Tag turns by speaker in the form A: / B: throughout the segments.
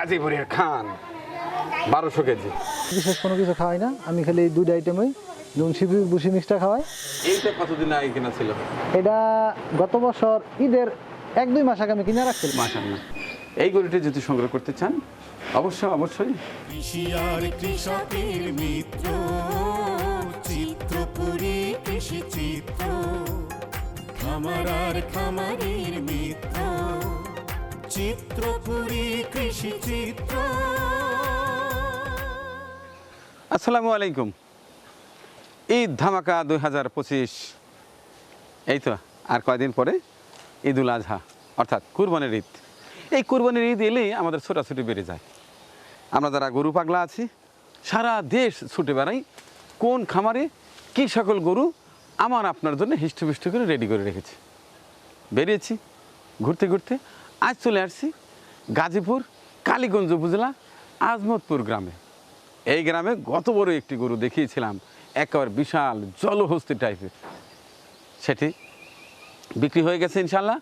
A: গাজীপুরের খান বারোশো কেজি।
B: বিশেষ কোনো কিছু খাওয়াই না আমি খালি এই দুইটা আইটেমই যেমন শিবি বুসি মিক্সটা খাওয়াই।
A: এইটা কতদিন আগে কেনা ছিল?
B: এটা গত বছর ঈদের এক দুই মাস আগে আমি কিনে রাখছিলাম।
A: মাশাআল্লাহ। এই গরুটি যদি সংগ্রহ করতে চান অবশ্যই অবশ্যই।
C: কৃষি আর কৃষকের মিত্র চিত্রপুরী কৃষি চিত্র খামার আর খামারের মিত্র। চিত্রপুরী কৃষি চিত্র।
A: আসসালামু আলাইকুম। ঈদ ধামাকা দুই হাজার পঁচিশ। এই তো, আর কয়দিন পরে? ঈদ উল আজহা, অর্থাৎ কুরবানির ঈদ। এই কুরবানির ঈদ এলেই আমাদের ছোটাছুটি বেড়ে যায়। আমরা যারা গরু পাগলা আছি, সারা দেশ ছুটে বেড়াই কোন খামারে কী সকল গরু আমার আপনার জন্য হিষ্টপিষ্ট করে রেডি করে রেখেছি। বেরিয়েছি, ঘুরতে ঘুরতে আজ চলে আসছি গাজীপুর, কালীগঞ্জ উপজেলা, আজমতপুর গ্রামে। এই গ্রামে গত বড় একটি গরু দেখিয়েছিলাম, একেবারে বিশাল জলহস্তি টাইপের সেটি বিক্রি হয়ে গেছে ইনশাল্লাহ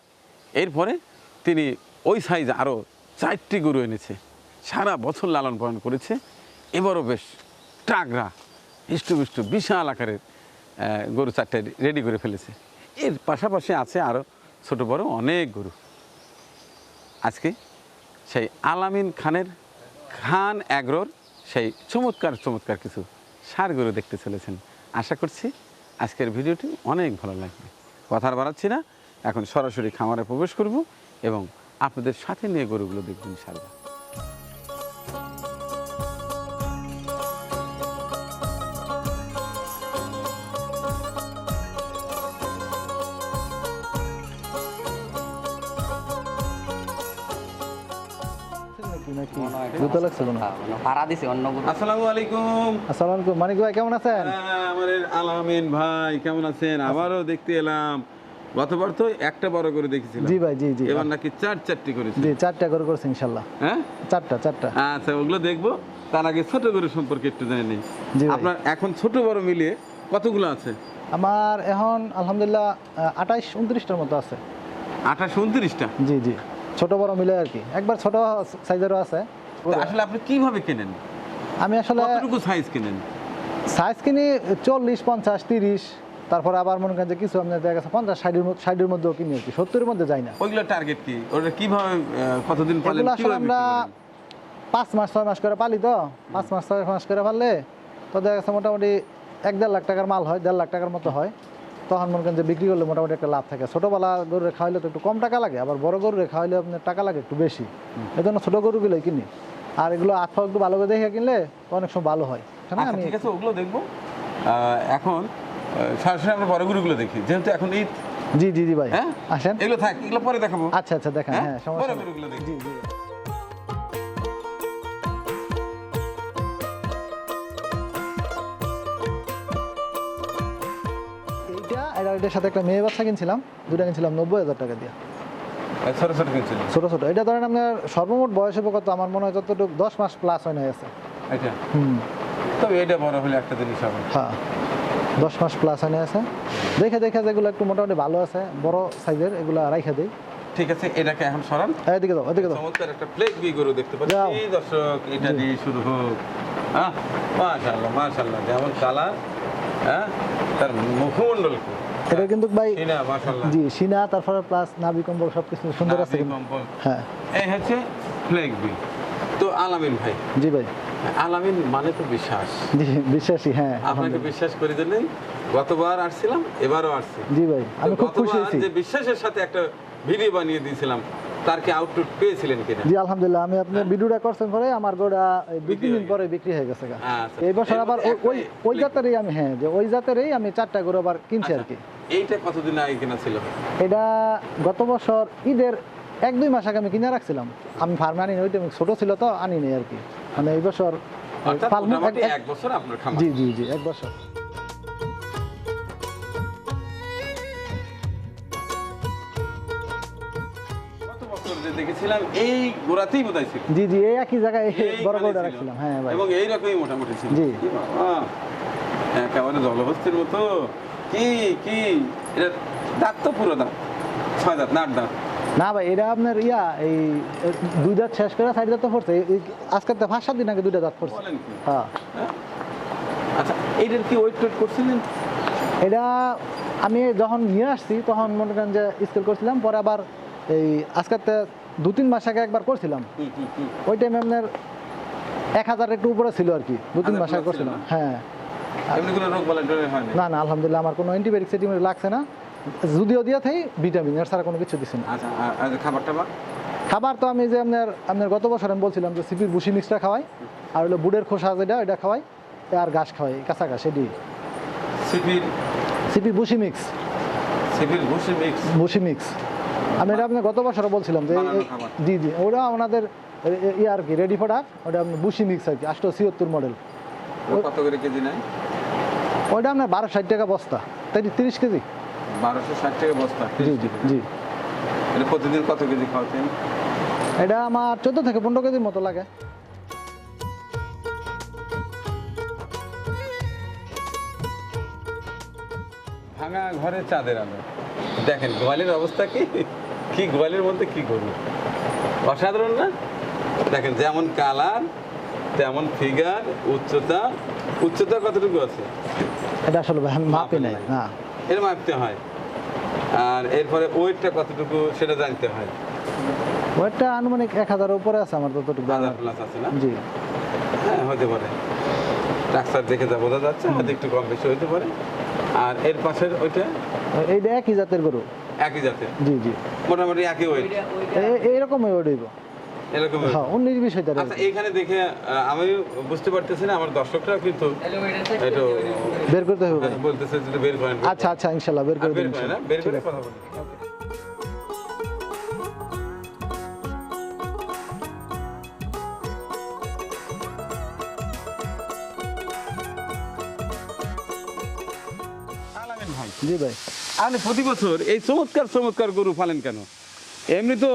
A: এরপরে তিনি ওই সাইজ আরও চারটি গরু এনেছে। সারা বছর লালন পালন করেছে। এবারও বেশ টাগরা হিষ্টপুষ্ট, বিশাল আকারের গরু চারটে রেডি করে ফেলেছে। এর পাশাপাশি আছে আরও ছোট বড় অনেক গরু। আজকে সেই আলামিন খানের খান অ্যাগ্রোর সেই চমৎকার চমৎকার কিছু সারগুলো দেখতে চলেছেন। আশা করছি আজকের ভিডিওটি অনেক ভালো লাগবে। কথা বাড়াচ্ছি না, এখন সরাসরি খামারে প্রবেশ করব এবং আপনাদের সাথে নিয়ে গরুগুলো দেখবেন ইনশাআল্লাহ।
B: নাকি? জুতো লাগছে কোনো
D: ভাড়া দিছে অন্য
A: আসসালামু আলাইকুম।
B: আসসালামু আলাইকুম মানিক ভাই কেমন আছেন?
A: হ্যাঁ, আলামিন ভাই কেমন আছেন? আবারও দেখতে এলাম। গতবার তো একটা বড় করে দেখেছিলাম।
B: জি ভাই জি জি।
A: এবার নাকি চার চারটি করেছি।
B: জি চারটা করে করছি ইনশাল্লাহ।
A: হ্যাঁ?
B: চারটা চারটা।
A: আচ্ছা ওগুলো দেখব। তার আগে ছোট গরু সম্পর্কে একটু জেনে নিই। আপনার এখন ছোট বড় মিলিয়ে কতগুলো আছে?
B: আমার এখন আলহামদুলিল্লাহ আঠাইশ উনত্রিশটার মতো আছে।
A: আঠাশ উনত্রিশটা?
B: জি জি। ছোট বড় মিলে আর কি। একবার ছোট সাইজেরও আছে।
A: আসলে আপনি কীভাবে কেনেন?
B: আমি আসলে
A: কতটুকু সাইজ কেনেন?
B: সাইজ কিনি চল্লিশ পঞ্চাশ তিরিশ তারপরে আবার মনে করেন যে কিছু আপনার দেখা গেছে পঞ্চাশ ষাটের মধ্যে ষাটের মধ্যেও কিনি আর কি। সত্তরের মধ্যে যাই না।
A: ওইগুলো টার্গেট কি? ওটা কীভাবে কতদিন পালেন?
B: আসলে আমরা পাঁচ মাস ছয় মাস করে পালি তো। পাঁচ মাস ছয় মাস করে পারলে তো দেখা গেছে মোটামুটি এক দেড় লাখ টাকার মাল হয় দেড় লাখ টাকার মতো হয়। তখন মনে করেন যে বিক্রি করলে মোটামুটি একটা লাভ থাকে। ছোটোবেলা গরুরে খাওয়াইলে তো একটু কম টাকা লাগে আবার বড় গরুরে খাওয়াইলে আপনার টাকা লাগে একটু বেশি। এই জন্য ছোটো গরুগুলোই কিনি। আর এগুলো আটফা একটু ভালো করে দেখে কিনলে অনেক সময় ভালো হয়।
A: আচ্ছা
B: আমি
A: ঠিক আছে ওগুলো দেখব। এখন সরাসরি আমরা বড় গরুগুলো দেখি। যেহেতু এখন ঈদ।
B: জি জি জি ভাই
A: হ্যাঁ?
B: আসেন।
A: এগুলো থাক এগুলো পরে দেখাবো।
B: আচ্ছা আচ্ছা দেখেন
A: হ্যাঁ?
B: হ্যাঁ সমস্যা জি জি। এটার সাথে একটা মেয়ে বাচ্চা কিনছিলাম দুটা কিনছিলাম নব্বই হাজার টাকা দিয়ে।
A: ছোট ছোট কিনছিল?
B: ছোট ছোট। এটা ধরেন আপনার সর্বমোট বয়স হবে কত আমার মনে হয় যতটুকু দশ মাস প্লাস হয় না
A: আচ্ছা।
B: হুম।
A: তবে এটা বড় হলে একটা জিনিস হবে।
B: হ্যাঁ। দশ মাস প্লাস হয় আছে দেখে দেখে যেগুলো একটু মোটামুটি ভালো আছে বড় সাইজের এগুলো রাইখা দিই।
A: ঠিক আছে এটাকে এখন সরান।
B: এদিকে দাও এদিকে দাও
A: চমৎকার একটা প্লেগ বি গরু দেখতে। পাচ্ছি। দর্শক এটা দিয়ে শুরু হোক। হ্যাঁ মাশাআল্লাহ মাশাআল্লাহ যেমন কালার হ্যাঁ তার মুখমণ্ডল?
B: এটা কিন্তু ভাই
A: সিনা মাশাআল্লাহ।
B: জি সিনা তারপরে প্লাস নাভি কম্বল সব কিছু সুন্দর আছে। হ্যাঁ।
A: এই হচ্ছে ফ্লেগ বি তো আলামিন ভাই।
B: জি ভাই।
A: আলামিন মানে তো বিশ্বাস।
B: জি বিশ্বাসী হ্যাঁ
A: আপনাকে বিশ্বাস করে দিলেন গতবার আসছিলাম এবারও আসছি।
B: জি ভাই আমি খুব খুশি হয়েছি
A: যে বিশ্বাসের সাথে একটা ভিডিও বানিয়ে দিয়েছিলাম তার কি আউটপুট পেয়েছিলেন কিনা?
B: জি আলহামদুলিল্লাহ আমি আপনার ভিডিওটা করছেন পরে আমার গোড়া দুই তিন দিন পরে বিক্রি হয়ে গেছে।
A: আচ্ছা।
B: এই বছর আবার ওই- ওই জাতেরই আমি হ্যাঁ যে ওই জাতেরই আমি চারটা গরু আবার কিনছি আর কি।
A: আচ্ছা, এইটা কতদিন আগে কেনা ছিল?
B: এটা গত বছর ঈদের এক দুই মাস আগে আমি কিনে রাখছিলাম। আমি ফার্মে আনি ওইটা ছোট ছিল তো আনি নাই আর কি। মানে এই বছর এক-
A: আপনার
B: জি জি জি এক বছর।
A: দেখেছিলাম এই গোড়াতেই বোধ ছিল।
B: জি জি এই একই জায়গায় বড় গরুটা রাখছিলাম হ্যাঁ ভাই।
A: এবং এইরকমই মোটামুটি ছিল।
B: জি।
A: একেবারে জলহস্তির মতো। কি কি? এটা দাঁত তো পুরো দাঁত। ছয় দাঁত না আট দাঁত।
B: না ভাই এটা আপনার ইয়া এই দুই দাঁত শেষ করে সাইড দাঁত তো পড়ছে। আজকে তো পাঁচ সাত দিন আগে দুইটা দাঁত পড়ছে।
A: বলেন
B: হ্যাঁ।
A: আচ্ছা এইটার কি ওয়েট টোয়েট করছিলেন?
B: এটা আমি যখন নিয়ে আসছি তখন মনে করেন যে স্কেল করছিলাম পরে আবার এই আজকে দু তিন মাস আগে একবার করছিলাম। ওই টাইমে আপনার এক হাজার একটু উপরে ছিল আর কি দু তিন মাস আগে করছিলাম? হ্যাঁ।
A: এমনি কোনো রোগ বলা হয়নি?
B: না না আলহামদুলিল্লাহ আমার কোনো অ্যান্টিবায়োটিক সেটিমেন্ট লাগছে না। যদিও দিয়ে ভিটামিন এর ছাড়া কোনো কিছু দিছি না।
A: আচ্ছা আর- আর খাবার টাবার?
B: খাবার তো আমি যে আপনার আপনার গত বছর আমি বলছিলাম যে সিপির বুসি মিক্সটা খাওয়াই আর হলো বুড়ের খোসা যেটা ওইটা খাওয়াই আর ঘাস খাওয়াই কাঁচা ঘাস এটি।
A: সিপির?
B: সিপি বুসি মিক্স
A: সিপির মিক্স
B: বুসি মিক্স আমি এটা আপনার গত বছর বলছিলাম যে। জি জি ওটা এ- এ- ইয়ে আর কি রেডি প্রোডাক্ট ওটা বুসি মিক্স আর কি আটশো ছিয়াত্তর মডেল
A: কত করে কেজি নেয়?
B: ওইটা আপনার বারো ষাট টাকা বস্তা। তাই তিরিশ কেজি?
A: বারোশো ষাট টাকা বস্তা
B: জি জি জি।
A: এটা প্রতিদিন কত কেজি খাওয়াতেন?
B: এটা আমার চোদ্দ থেকে পনেরো কেজির মতো লাগে।
A: ভাঙা ঘরে চাঁদের আলো। দেখেন গোয়ালের অবস্থা কি? কি গোয়ালের মধ্যে কি করব অসাধারণ না? দেখেন যেমন কালার তেমন ফিগার উচ্চতা উচ্চতা কতটুকু আছে?
B: এটা আসলে মাপি নাই না।
A: এর মাপতে হয়। আর এরপরে ওয়েটটা কতটুকু সেটা জানতে হয়।
B: ওয়েটটা আনুমানিক এক হাজার উপরে আছে আমার ততটুকু।
A: হাজার প্লাস আছে না?
B: জি।
A: হ্যাঁ হতে পারে। ডাক্তার দেখে যা বোঝা যাচ্ছে হয়তো একটু কম বেশি হতে পারে। আর এর পাশের ওইটা?
B: এইটা একই জাতের গরু।
A: একই জাতের?
B: জি জি।
A: মোটামুটি একই ওয়েট
B: এইরকমই ওয়েট হইব।
A: এরকম।
B: হ্যাঁ হাজার
A: আচ্ছা এইখানে দেখে আমি বুঝতে পারতেছি না আমার দর্শকরাও কিন্তু একটু
B: বের করতে হবে।
A: বলতেছে যে বের করেন
B: আচ্ছা আচ্ছা ইনশাল্লাহ বের করে
A: বের করে কথা বলি।
B: জি ভাই।
A: আপনি প্রতি বছর এই চমৎকার চমৎকার গরু পালেন কেন? এমনি তো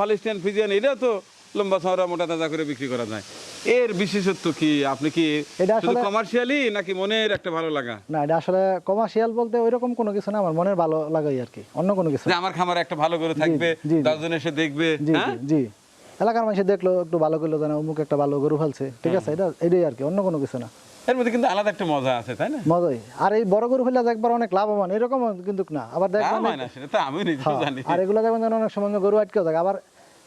A: হলিস্টিয়ান ফিজিয়ান এটা তো লম্বা চওড়া মোটা তাজা করে বিক্রি করা যায়। এর বিশেষত্ব কি? আপনি কি শুধু কমার্শিয়ালি নাকি মনের একটা ভালো লাগা?
B: না এটা আসলে কমার্শিয়াল বলতে ওইরকম কোনো কিছু না আমার মনের ভালো লাগাই আর কি অন্য কোনো কিছু না।
A: আমার খামারে একটা ভালো করে থাকবে। দশজন এসে দেখবে হ্যাঁ?
B: জি জি। এলাকার মানুষ দেখল একটু ভালো করল জানা অমুক একটা ভালো গরু ফেলছে ঠিক আছে এটা এটাই আর কি অন্য কোনো কিছু না।
A: এর মধ্যে কিন্তু আলাদা একটা মজা আছে তাই না?
B: মজাই। আর এই বড় গরু ফেলে একবার অনেক লাভবান এরকম কিন্তু না। আবার দেখবেন
A: না সেটা তো আমি নিজেও
B: হ্যাঁ,
A: জানি।
B: আর এগুলো দেখবেন অনেক সময় গরু আটকে থাকে। আবার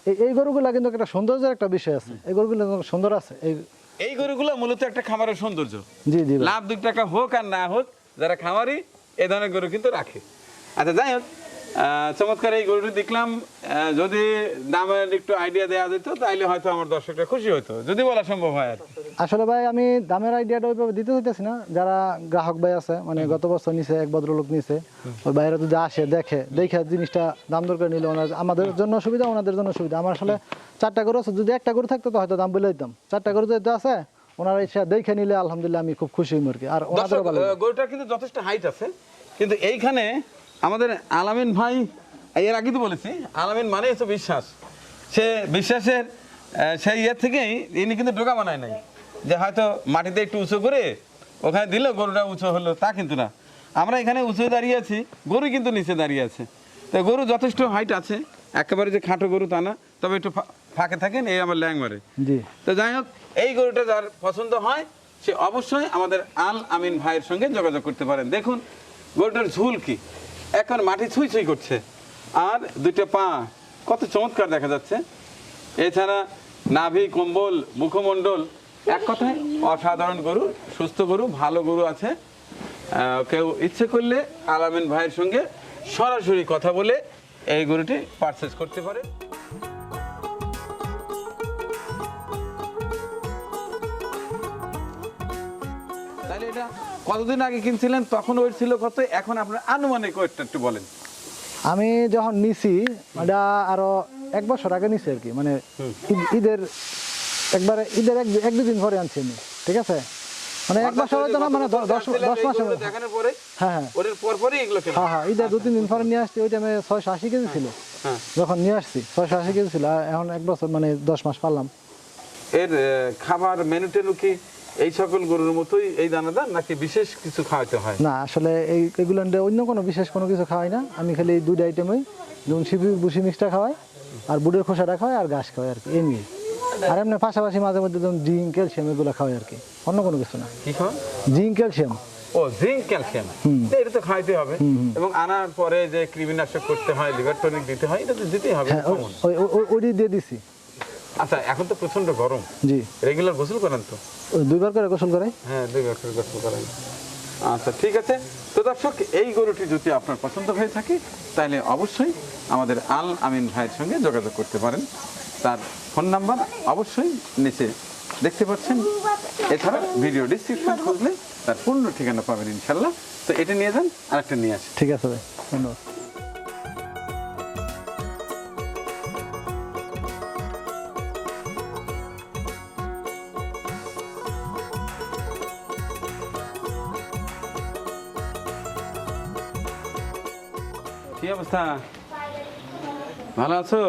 B: এই গরুগুলা কিন্তু একটা সৌন্দর্যের একটা বিষয় আছে। এই গরুগুলো সুন্দর আছে এই
A: এই গরুগুলো মূলত একটা খামারের সৌন্দর্য।
B: জি জি
A: লাভ দুই টাকা হোক আর না হোক যারা খামারি এ ধরনের গরু কিন্তু রাখে। আচ্ছা যাই হোক চমৎকার এই গরুটি দেখলাম। যদি দামের একটু আইডিয়া দেওয়া যেত তাইলে হয়তো আমার দর্শকরা খুশি হতো যদি বলা সম্ভব হয় আর
B: আসলে ভাই আমি দামের আইডিয়াটা ওইভাবে দিতে চাইতেছি না। যারা গ্রাহক ভাই আছে মানে গত বছর নিছে এক ভদ্রলোক নিছে ওই বাইরে যদি আসে দেখে দেখে জিনিসটা দাম দর করে নিলে ওনার আমাদের জন্য সুবিধা ওনাদের জন্য সুবিধা আমার আসলে চারটা গরু আছে যদি একটা গরু থাকতো তো হয়তো দাম বলে দিতাম। চারটা গরু যেহেতু আছে ওনারা এসে দেখে নিলে আলহামদুলিল্লাহ আমি খুব খুশি হই আর
A: গরুটার কিন্তু যথেষ্ট হাইট আছে। কিন্তু এইখানে আমাদের আলামিন ভাই এর আগে তো বলেছি আলামিন মানে হচ্ছে বিশ্বাস। সে বিশ্বাসের সেই ইয়ে থেকেই ইনি কিন্তু ডোকা বানায় নাই। যে হয়তো মাটিতে একটু উঁচু করে ওখানে দিল গরুটা উঁচু হলো তা কিন্তু না। আমরা এখানে উঁচু দাঁড়িয়ে আছি গরু কিন্তু নিচে দাঁড়িয়ে আছে। তো গরু যথেষ্ট হাইট আছে একেবারে যে খাটো গরু তা না তবে একটু ফাঁকে থাকেন এই আমার ল্যাং মারে।
B: জি।
A: তো যাই হোক এই গরুটা যার পছন্দ হয় সে অবশ্যই আমাদের আল আমিন ভাইয়ের সঙ্গে যোগাযোগ করতে পারেন। দেখুন গরুটার ঝুল কি? এখন মাটি ছুঁই ছুঁই করছে। আর দুইটা পা, কত চমৎকার দেখা যাচ্ছে। এছাড়া নাভি, কম্বল, মুখমণ্ডল, এক কথায় অসাধারণ গরু, সুস্থ গরু, ভালো গরু আছে। কেউ ইচ্ছে করলে আলামিন ভাইয়ের সঙ্গে সরাসরি কথা বলে এই গরুটি পারচেস করতে পারে। কতদিন আগে কিনছিলেন? তখন ওয়েট ছিল কত? এখন আপনার আনুমানিক ওয়েটটা একটু বলেন।
B: আমি যখন নিছি এটা আরও এক বছর আগে নিছি আর কি। মানে ঈদের একবারে ঈদের এক এক দুদিন পরে আনছি আমি ঠিক আছে? মানে এক বছর হয়তো না মানে দশ দশ মধ্যে।
A: দেখানোর পরে
B: হ্যাঁ হ্যাঁ।
A: পর এগুলো
B: হ্যাঁ হ্যাঁ ঈদের দু তিন দিন পরে নিয়ে আসছি ওই টাইমে ছয়শো আশি কেজি ছিল।
A: হ্যাঁ
B: যখন নিয়ে আসছি ছয়শো আশি কেজি ছিল এখন এক বছর মানে দশ মাস পারলাম।
A: এর খাবার মেনু টেনু কি? এই সকল গরুর মতোই এই দানাদার নাকি বিশেষ কিছু খাওয়াতে হয়?
B: না আসলে এই এগুলো অন্য কোনো বিশেষ কোনো কিছু খাওয়াই না। আমি খালি এই দুইটা আইটেমই যেমন শিবি বুসি মিক্সটা খাওয়াই আর বুটের খোসাটা খাওয়াই আর ঘাস খাওয়াই আর কি এই নিয়ে। আর এমনি পাশাপাশি মাঝে মধ্যে যেমন জিঙ্ক ক্যালসিয়াম এগুলো খাওয়াই আর কি অন্য কোনো কিছু না।
A: কি খাওয়া
B: জিঙ্ক ক্যালসিয়াম।
A: ও জিঙ্ক ক্যালসিয়াম। এটা তো খাইতে হবে। এবং আনার পরে যে কৃমিনাশক করতে হয় লিভার টনিক দিতে হয় এটা তো দিতেই হবে
B: হ্যাঁ ওই ওই- ওই- দিয়ে দিছি।
A: আচ্ছা এখন তো প্রচণ্ড গরম।
B: জি।
A: রেগুলার গোসল করেন তো?
B: দুইবার করে গোসল করাই?
A: হ্যাঁ দুই বছর গোসল করেন আচ্ছা ঠিক আছে। তো দর্শক এই গরুটি যদি আপনার পছন্দ হয়ে থাকে তাহলে অবশ্যই আমাদের আল আমিন ভাইয়ের সঙ্গে যোগাযোগ করতে পারেন। তার ফোন নাম্বার অবশ্যই নিচে দেখতে পাচ্ছেন। এছাড়া ভিডিও ডিসক্রিপশন খুঁজলে তার পূর্ণ ঠিকানা পাবেন ইনশাল্লাহ তো এটা নিয়ে যান আর একটা নিয়ে আসেন
B: ঠিক আছে ভাই ধন্যবাদ।
A: অবস্থা? ভালো আছো?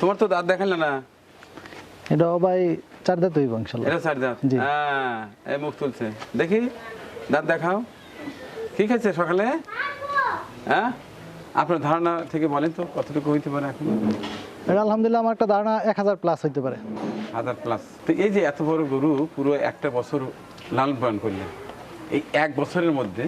A: তোমার তো দাঁত দেখালে না।
B: এটাও ভাই চার দাঁত হইব ইনশাল্লাহ।
A: এটা ছাড় দাঁত। হ্যাঁ এই মুখ তুলছে। দেখি দাঁত দেখাও। কি খাইছে সকালে? হ্যাঁ? আপনার ধারণা থেকে বলেন তো কতটুকু হইতে পারে এখন?
B: এটা আলহামদুলিল্লাহ আমার একটা ধারণা এক হাজার প্লাস হইতে পারে।
A: হাজার প্লাস তো এই যে এত বড় গরু পুরো একটা বছর লালন পালন করলেন। এই এক বছরের মধ্যে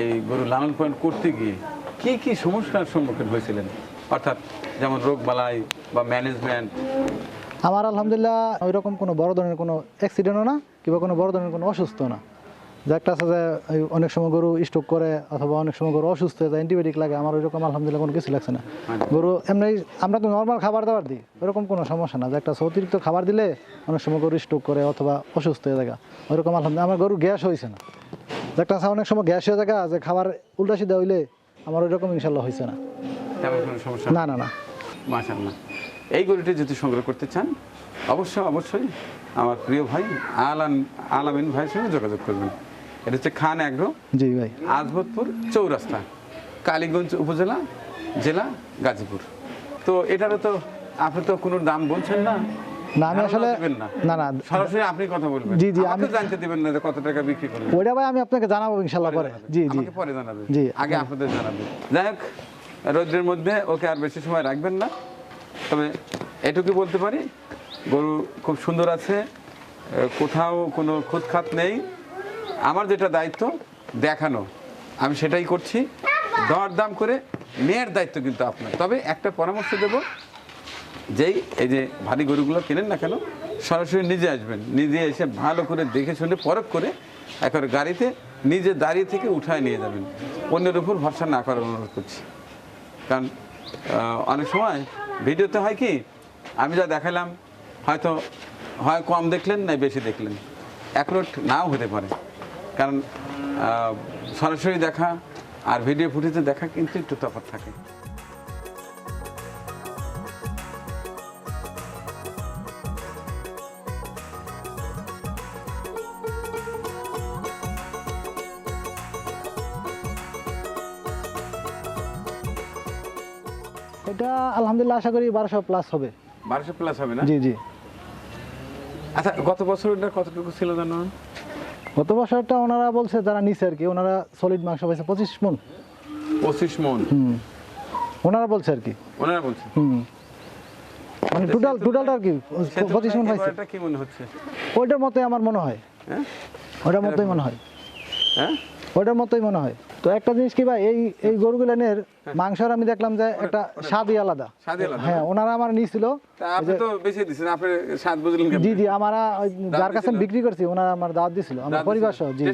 A: এই গরু লালন পালন করতে গিয়ে কি কি সমস্যার সম্মুখীন হয়েছিলেন? অর্থাৎ যেমন রোগ বালাই বা ম্যানেজমেন্ট
B: আমার আলহামদুলিল্লাহ ওই রকম কোনো বড় ধরনের কোনো অ্যাক্সিডেন্টও না কিংবা কোনো বড় ধরনের কোনো অসুস্থ না। যে একটা আছে যে অনেক সময় গরু স্ট্রোক করে অথবা অনেক সময় গরু অসুস্থ হয়ে যায় অ্যান্টিবায়োটিক লাগে আমার ওই রকম আলহামদুলিল্লাহ কোনো কিছু লাগছে না। গরু এমনি আমরা তো নর্মাল খাবার দাবার দিই ওইরকম কোনো সমস্যা না। যে একটা অতিরিক্ত খাবার দিলে অনেক সময় গরু স্ট্রোক করে অথবা অসুস্থ হয়ে যায় ওইরকম আলহামদুলিল্লাহ আমার গরু গ্যাস হয়েছে না। একটা অনেক সময় গ্যাস হয়ে যায় যে খাবার উল্টা সিধা হইলে আমার ওইরকম ইনশাল্লাহ হয়েছে না।
A: তেমন কোনো সমস্যা
B: না না না।
A: মাশাল্লাহ এই গরুটি যদি সংগ্রহ করতে চান অবশ্যই অবশ্যই আমার প্রিয় ভাই আলান আলামিন ভাইয়ের সঙ্গে যোগাযোগ করবেন। এটা হচ্ছে খান অ্যাগ্রো
B: জি ভাই।
A: আজমতপুর চৌরাস্তা কালীগঞ্জ উপজেলা জেলা গাজীপুর। তো এটারও তো আপনি তো কোনো দাম বলছেন না
B: না আমি
A: ধারণা
B: আসলে
A: না।
B: না
A: সরাসরি আপনি কথা বলবেন।
B: জি, জি, আমি-
A: জানতে দিবেন না যে কত টাকা বিক্রি করবেন
B: ওইটা ভাই আমি আপনাকে জানাব পরে জি জি।
A: পরে জানাবেন।
B: জি।
A: আগে আপনাদের জানাবেন। যাই হোক রৌদ্রের মধ্যে ওকে আর বেশি সময় রাখবেন না। তবে এটুকু বলতে পারি গরু খুব সুন্দর আছে কোথাও কোনো খুঁতখাত নেই। আমার যেটা দায়িত্ব দেখানো। আমি সেটাই করছি। দর দাম করে নেয়ার দায়িত্ব কিন্তু আপনার। তবে একটা পরামর্শ দেব যেই এই যে ভারী গরুগুলো কেনেন না কেন, সরাসরি নিজে আসবেন। নিজে এসে ভালো করে দেখে শুনে পরখ করে একবার গাড়িতে নিজে দাঁড়িয়ে থেকে উঠায় নিয়ে যাবেন। অন্যের উপর ভরসা না করার অনুরোধ করছি। কারণ অনেক সময় ভিডিওতে হয় কি, আমি যা দেখালাম হয়তো, হয় কম দেখলেন না বেশি দেখলেন। অ্যাকুরেট নাও হতে পারে। কারণ সরাসরি দেখা আর ভিডিও ফুটেজে দেখা কিন্তু একটু তফাৎ থাকে।
B: আলহামদুলিল্লাহ আশা করি বারোশো প্লাস হবে।
A: বারোশো প্লাস হবে না?
B: জি জি।
A: আচ্ছা গত বছর এটা কতটুকু ছিল জানো
B: গত বছরটা ওনারা বলছে যারা নিছে আর কি ওনারা সলিড মাংস পাইছে পঁচিশ মন।
A: পঁচিশ মন?
B: হুম। ওনারা বলছে আর কি।
A: ওনারা বলছে?
B: হুম। মানে টোটাল টোটালটা আর কি পঁচিশ মন পাইছে।
A: কি মনে হচ্ছে?
B: ওইটার মতোই আমার মনে হয়।
A: হ্যাঁ?
B: ওইটার মতোই মনে হয়।
A: হ্যাঁ?
B: ওইটার মতোই মনে হয়। তো একটা জিনিস কি ভাই এই এই গরুগুলানের মাংসর আমি দেখলাম যে একটা স্বাদই আলাদা। হ্যাঁ ওনারা আমার নিয়েছিল।
A: আপনি তো বেশি দিচ্ছেন আপনি স্বাদ বুঝলেন
B: জি জি আমরা যার কাছে বিক্রি করছি ওনারা আমার দাওয়াত দিছিল আমার পরিবার সহ জি।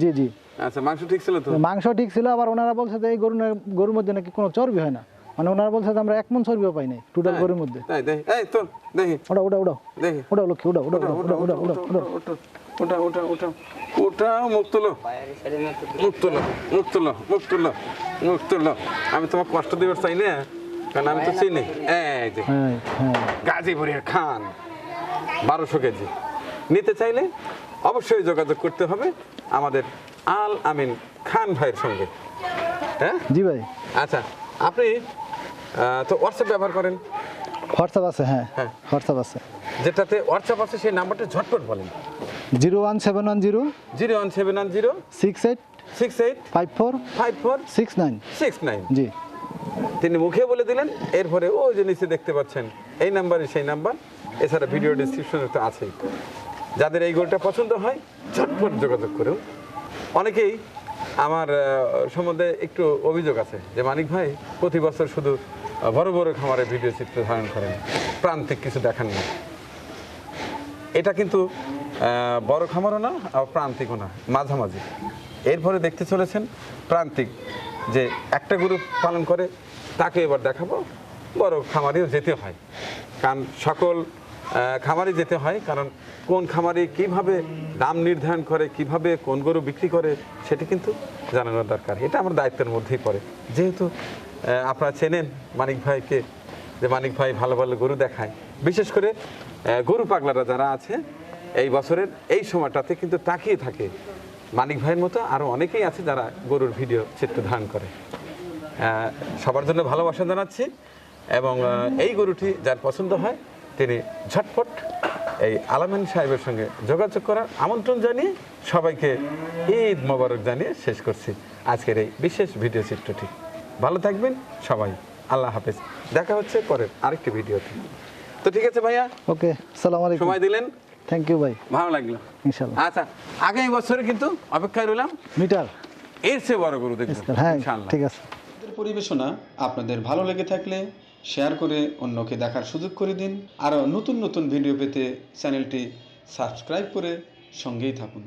B: জি জি।
A: আচ্ছা মাংস ঠিক ছিল তো?
B: মাংস ঠিক ছিল আবার ওনারা বলছে যে এই গরু গরুর মধ্যে নাকি কোনো চর্বি হয় না। মানে ওনারা বলছে যে আমরা এক মন চর্বিও পাই নাই টোটাল গরুর মধ্যে।
A: তাই দেখি এই তো দেখি।
B: ওটা ওটা ওটা।
A: দেখি।
B: ওটা লক্ষ্মী ওটা ওটা ওটা। ওটা ওটা। ওটা ওটা
A: ওটা। ওটা ওটা ওটা মুখ তুলো। মুখ তুলো মুখ তুলো মুখ তুলো মুখ তুলো। আমি তোমার কষ্ট দিবার চাই না কারণ আমি তো চিনি। এই যে
B: হ্যাঁ হ্যাঁ।
A: গাজীপুরের খান বারোশো কেজি। নিতে চাইলে অবশ্যই যোগাযোগ করতে হবে আমাদের আল আমিন খান ভাইয়ের সঙ্গে। হ্যাঁ?
B: জি ভাই।
A: আচ্ছা আপনি তো হোয়াটসঅ্যাপ ব্যবহার করেন?
B: হোয়াটসঅ্যাপ আছে হ্যাঁ।
A: হ্যাঁ।
B: হোয়াটসঅ্যাপ আছে।
A: যেটাতে হোয়াটসঅ্যাপ আছে সেই নাম্বারটা ঝটপট বলেন।
B: Zero one seven one zero
A: zero one seven one zero
B: six eight
A: six eight
B: five four
A: five four
B: six nine
A: six nine
B: ji.
A: তিনি মুখে বলে দিলেন এরপরে ও যে নিচে দেখতে পাচ্ছেন এই নাম্বারে সেই নাম্বার এছাড়া ভিডিও ডিসক্রিপশনে তো আছেই। যাদের এই গোলটা পছন্দ হয় ঝটপট যোগাযোগ করুন। অনেকেই আমার সম্বন্ধে একটু অভিযোগ আছে যে মানিক ভাই প্রতি বছর শুধু বড় বড় খামারে ভিডিও চিত্র ধারণ করেন প্রান্তিক কিছু দেখান না এটা কিন্তু বড় খামারও না আর প্রান্তিকও না, মাঝামাঝি। এরপরে দেখতে চলেছেন প্রান্তিক, যে একটা গরু পালন করে, তাকে এবার দেখাবো, বড় খামারেও যেতে হয়। কারণ সকল খামারে যেতে হয়, কারণ কোন খামারে কীভাবে দাম নির্ধারণ করে, কীভাবে কোন গরু বিক্রি করে, সেটি কিন্তু জানানোর দরকার। এটা আমার দায়িত্বের মধ্যেই পড়ে। যেহেতু আপনারা চেনেন মানিক ভাইকে, যে মানিক ভাই ভালো ভালো গরু দেখায়। বিশেষ করে গরু পাগলারা যারা আছে এই বছরের এই সময়টাতে কিন্তু তাকিয়ে থাকে। মানিক ভাইয়ের মতো আরও অনেকেই আছে যারা গরুর ভিডিও চিত্র ধারণ করে। সবার জন্য ভালোবাসা জানাচ্ছি এবং এই গরুটি যার পছন্দ হয় তিনি ঝটপট এই আলামিন সাহেবের সঙ্গে যোগাযোগ করার আমন্ত্রণ জানিয়ে সবাইকে ঈদ মোবারক জানিয়ে শেষ করছি আজকের এই বিশেষ ভিডিও চিত্রটি। ভালো থাকবেন সবাই। আল্লাহ হাফেজ। দেখা হচ্ছে পরের আরেকটি ভিডিওতে। তো ঠিক আছে ভাইয়া।
B: ওকে সালাম আলাইকুম।
A: সময় দিলেন।
B: থ্যাংক ইউ ভাই
A: ভালো লাগল।
B: ইনশাল্লাহ
A: আচ্ছা আগামী বছরে কিন্তু অপেক্ষায় রইলাম।
B: মিটার।
A: এর চেয়ে বড় গরু দেখব
B: হ্যাঁ
A: ইনশাআল্লাহ।
B: ঠিক আছে।
D: পরিবেশনা আপনাদের ভালো লেগে থাকলে শেয়ার করে অন্যকে দেখার সুযোগ করে দিন। আরও নতুন নতুন ভিডিও পেতে চ্যানেলটি সাবস্ক্রাইব করে সঙ্গেই থাকুন।